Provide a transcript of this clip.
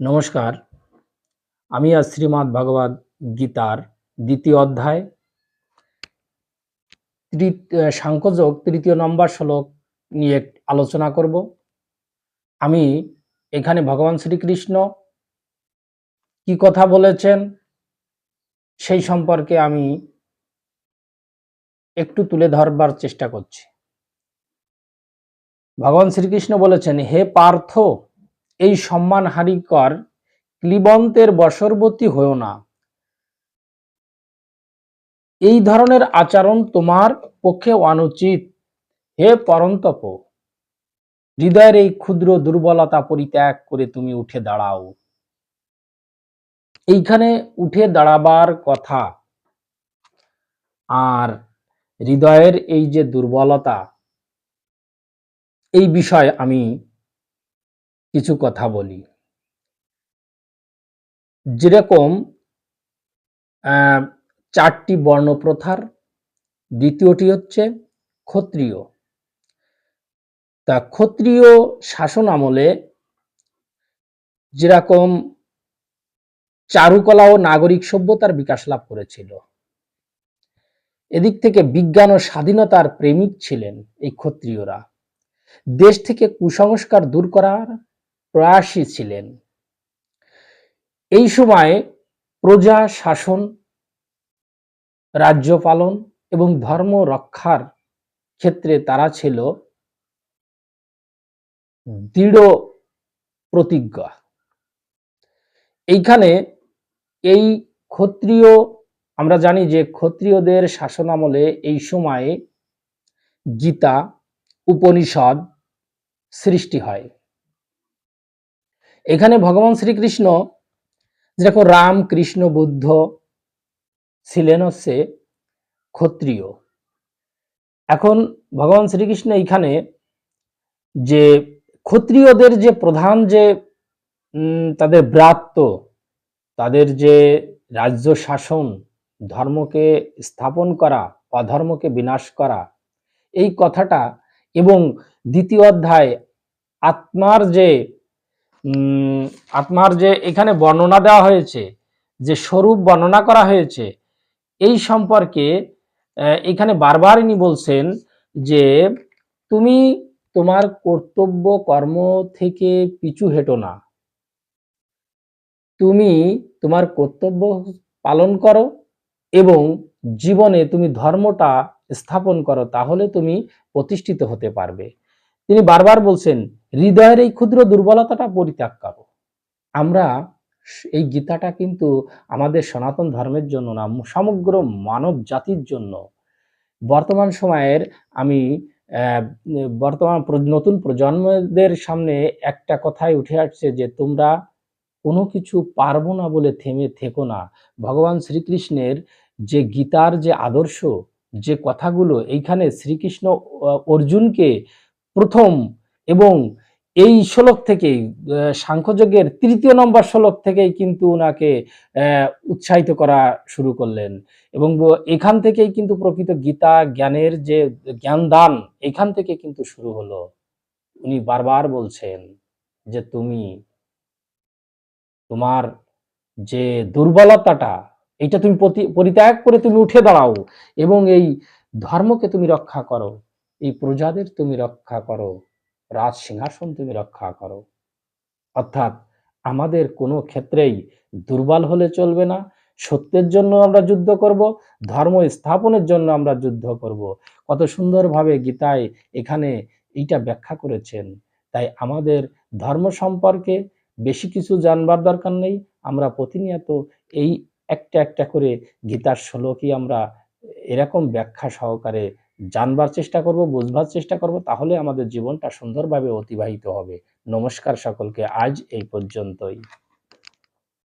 নমস্কার। আমি আজ শ্রীমদ্ ভগবদ গীতার দ্বিতীয় অধ্যায়। সাংখ্যযোগ তৃতীয় নম্বর শ্লোক নিয়ে আলোচনা করব। আমি এখানে ভগবান শ্রীকৃষ্ণ কি কথা বলেছেন সেই সম্পর্কে আমি একটু তুলে ধরবার চেষ্টা করছি। ভগবান শ্রীকৃষ্ণ বলেছেন, হে পার্থ এই সম্মান হারিকর ক্লিবন্তের বশবর্তী হয়েও না। এই ধরনের আচরণ তোমার পক্ষে অনুচিত। হে পরন্তপ, হৃদয়ের এই ক্ষুদ্র দুর্বলতা পরিত্যাগ করে তুমি উঠে দাঁড়াও। এইখানে উঠে দাঁড়াবার কথা। আর হৃদয়ের এই যে দুর্বলতা, এই বিষয়ে আমি কিছু কথা বলি। যেরকম চারটি বর্ণপ্রথার, দ্বিতীয়টি হচ্ছে ক্ষত্রিয়। তা ক্ষত্রিয় শাসন আমলে যেরকম চারুকলা ও নাগরিক সভ্যতার বিকাশ লাভ করেছিল। এদিক থেকে বিজ্ঞান ও স্বাধীনতার প্রেমিক ছিলেন এই ক্ষত্রিয়রা। দেশ থেকে কুসংস্কার দূর করার প্রয়াসী ছিলেন। এই সময় প্রজা শাসন, রাজ্য পালন এবং ধর্ম রক্ষার ক্ষেত্রে তারা ছিল দৃঢ় প্রতিজ্ঞা। এইখানে এই ক্ষত্রিয়, আমরা জানি যে ক্ষত্রিয়দের শাসনামলে এই সময়ে গীতা, উপনিষদ সৃষ্টি হয়। এখানে ভগবান শ্রীকৃষ্ণ, যেরকম রাম, কৃষ্ণ, বুদ্ধ ছিলেন হচ্ছে ক্ষত্রিয়। এখন ভগবান শ্রীকৃষ্ণ এইখানে যে ক্ষত্রিয়দের যে প্রধান যে তাদের ব্রাত্য, তাদের যে রাজ্য শাসন, ধর্মকে স্থাপন করা অধর্মকে বিনাশ করা, এই কথাটা এবং দ্বিতীয় অধ্যায় আত্মার যে আত্মার যে এখানে বর্ণনা দেওয়া হয়েছে, যে স্বরূপ বর্ণনা করা হয়েছে, এই সম্পর্কে এখানে বারবার ইনি বলছেন যে তুমি তোমার কর্তব্য কর্ম থেকে পিছু হেঁটো না। তুমি তোমার কর্তব্য পালন করো এবং জীবনে তুমি ধর্মটা স্থাপন করো, তাহলে তুমি প্রতিষ্ঠিত হতে পারবে। তিনি বারবার বলছেন, হৃদয়ের এই ক্ষুদ্র দুর্বলতাটা পরিত্যাগ করো। আমরা এই গীতাটা কিন্তু আমাদের সনাতন ধর্মের জন্য না, সমগ্র মানব জাতির জন্য। বর্তমান সময়ের আমি বর্তমান নতুন প্রজন্মদের সামনে একটা কথাই উঠে আসছে যে, তোমরা কোনো কিছু পারব না বলে থেমে থেকো না। ভগবান শ্রীকৃষ্ণের যে গীতার যে আদর্শ, যে কথাগুলো, এইখানে শ্রীকৃষ্ণ অর্জুনকে প্রথম এবং এই শ্লোক থেকেই সাংখ্যযজ্ঞের তৃতীয় নম্বর শ্লোক থেকেই কিন্তু ওনাকে উৎসাহিত করা শুরু করলেন এবং এখান থেকেই কিন্তু প্রকৃত গীতা জ্ঞানের যে জ্ঞান দান এখান থেকে কিন্তু শুরু হলো। উনি বারবার বলছেন যে তুমি তোমার যে দুর্বলতাটা এটা তুমি পরিত্যাগ করে তুমি উঠে দাঁড়াও এবং এই ধর্মকে তুমি রক্ষা করো। এই প্রজাদের তুমি রক্ষা করো, রাজ সিংহাসন তুমি রক্ষা করো। অর্থাৎ আমাদের কোনো ক্ষেত্রেই দুর্বল হলে চলবে না, সত্যের জন্য আমরা যুদ্ধ করব, ধর্ম স্থাপনের জন্য আমরা যুদ্ধ করব। কত সুন্দরভাবে গীতায় এখানে এইটা ব্যাখ্যা করেছেন। তাই আমাদের ধর্ম সম্পর্কে বেশি কিছু জানবার দরকার নেই, আমরা প্রতিনিয়ত এই একটা একটা করে গীতার শ্লোকই আমরা এরকম ব্যাখ্যা সহকারে জানবার চেষ্টা করব, বুঝবার চেষ্টা করব, তাহলে আমাদের জীবনটা সুন্দরভাবে অতিবাহিত হবে। নমস্কার সকলকে, আজ এই পর্যন্তই।